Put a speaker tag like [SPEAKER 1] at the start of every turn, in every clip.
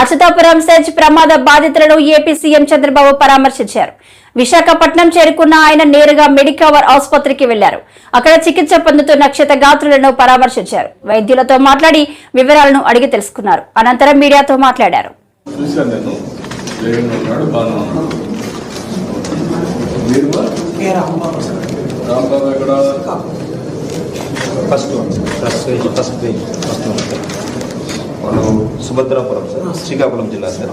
[SPEAKER 1] Atchutapuram SEZ ప్రమాద బాధితులను AP CM Chandrababu పరామర్శించారు. విశాఖపట్నం చేరుకున్న ఆయన నేరుగా మెడికవర్ ఆసుపత్రికి వెళ్ళారు. అక్కడ చికిత్స పొందుతున్న క్షతగాత్రులను పరామర్శించారు. వైద్యులతో మాట్లాడి వివరాలను అడిగి తెలుసుకున్నారు. అనంతరం మీడియాతో మాట్లాడారు.
[SPEAKER 2] First first first first Subhadrapuram sir Srikakulam జిల్లా సార్.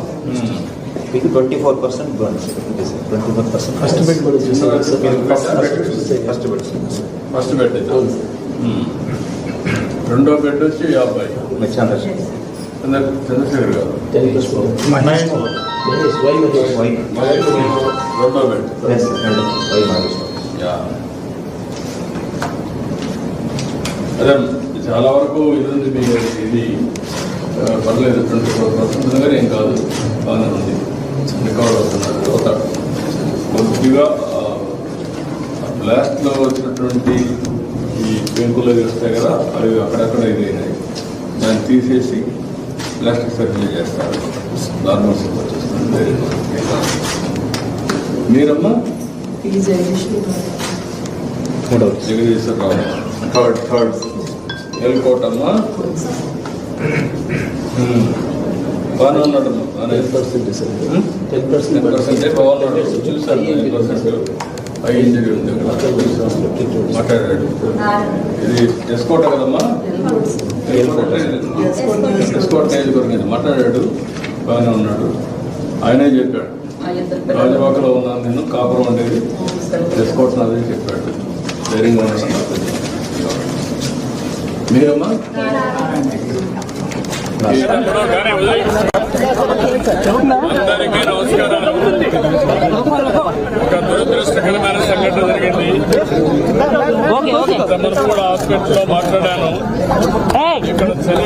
[SPEAKER 2] మీకు twenty four percent burn sir twenty four percent first bed first bed
[SPEAKER 3] first bed. రెండో బెడ్ వచ్చి ఈ అబ్బాయి
[SPEAKER 2] మెచ్చాండ్ర సార్
[SPEAKER 3] చంద్ర చంద్రశేఖర్ గారు. రెండో బెడ్. అదే చాలా వరకు ఇది ఇది. పర్లేదు ట్వంటీ ఫోర్ పర్సెంట్ కానీ ఏం కాదు. బాగానే ఉంది. రికవర్ అవుతున్నారు. తర్వాత కొద్దిగా బ్లాస్ట్లో వచ్చినటువంటి ఈ పెంకులు వస్తాయి కదా అవి అక్కడక్కడ ఇదైనాయి దాన్ని తీసేసి ప్లాస్టిక్ సర్జరీ చేస్తారు. నార్మల్. ఏం కాదు. మీరమ్మా? జగదీశ్వరరావు. థర్డ్ థర్డ్ ఎల్కోటమ్మా బాగానే టెన్ పర్సెంటే బాగున్నాడు చూశాను టెన్ పర్సెంట్. హై ఇంజరీ ఉంది ఇక్కడ. మాట్లాడాడు. ఇది ఎస్కోట కదమ్మా? మాట్లాడాడు. బాగానే ఉన్నాడు. ఆయనే చెప్పాడు. రాజవాకలో ఉన్నాను నేను. కాపురం ఉండేది ఎస్కోట్ నాదని చెప్పాడు. ధైర్యంగా ఉన్నాడు మీరమ్మా?
[SPEAKER 4] అందరికీ నమస్కారాలు ఒక దురదృష్టకరమైన సంఘటన జరిగింది తమను కూడా హాస్పిటల్లో మాట్లాడాను ఇక్కడ చలి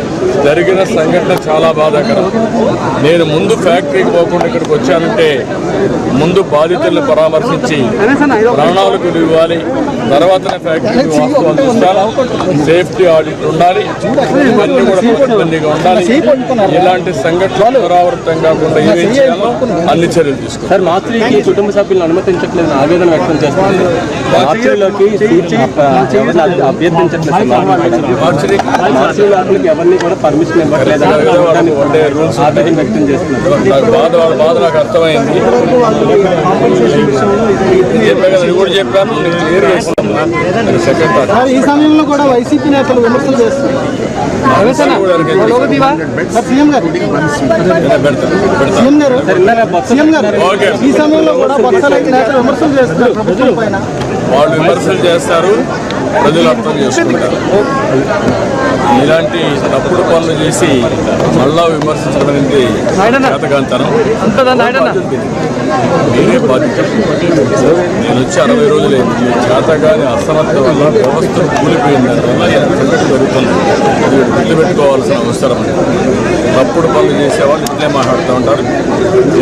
[SPEAKER 4] జరిగిన సంఘటన చాలా బాధాకరం. నేను ముందు ఫ్యాక్టరీకి పోకుండా ఇక్కడికి వచ్చానంటే ముందు బాధితులను పరామర్శించి ప్రాణాలకు విలువ ఇవ్వాలి తర్వాతనే వాస్తవాలు చూస్తాను సేఫ్టీ ఆడిట్ ఉండాలి ఇవన్నీ కూడా పకడ్బందీగా ఉండాలి. ఇలాంటి సంఘటనలు పునరావృతం కాకుండా ఏమేం చేయాలో అన్ని చర్యలు తీసుకుంటాం
[SPEAKER 5] సార్ కుటుంబ సభ్యులను అనుమతించట్లేదు ఆవేదన వ్యక్తం చేస్తున్నారు. మార్చిలోకి అభ్యర్థించట్లేదు ఎవరిని కూడా పర్మిషన్ ఇవ్వట్లేదు ఆవేదన వ్యక్తం చేస్తున్నారు.
[SPEAKER 4] నాకు బాధ వాళ్ళ బాధ నాకు అర్థమైంది. చెప్పాను నేను క్లియర్గా
[SPEAKER 6] ఈ సమయంలో కూడా వైసీపీ నేతలు విమర్శలు చేస్తున్నారు. ఈ సమయంలో కూడా నేతలు విమర్శలు చేస్తున్నారు
[SPEAKER 4] వాళ్ళు విమర్శలు చేస్తారు ప్రజలు అర్థం చేసుకుంటారు. ఇలాంటి తప్పుడు పనులు చేసి మళ్ళా విమర్శించడం అనేది చేతకాంతనం మీరే బాధ్యత. వచ్చి అరవై రోజులు చేతగాని అసమర్థ వల్ల వ్యవస్థ కూలిపోయింది దానివల్ల జరుగుతుంది. అది గుర్తు పెట్టుకోవాల్సిన అవసరం తప్పుడు పనులు చేసేవాళ్ళు ఇట్లే మాట్లాడుతూ ఉంటారు.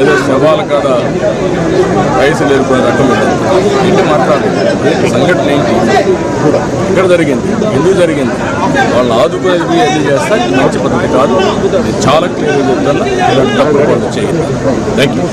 [SPEAKER 4] ఏదో శవాల కాడ వయసు ఏర్పడిన రకం ఇది. ఏంటి సంఘటన ఏంటి? ఎక్కడ జరిగింది? ఎందుకు జరిగింది? వాళ్ళు ఆదుకునేది ఎందుకు చేస్తా మంచి పద్ధతి కాదు. చాలా క్లియర్గా చెప్తాను ఇలాంటి తప్పుడు పనులు చేయండి థ్యాంక్ యూ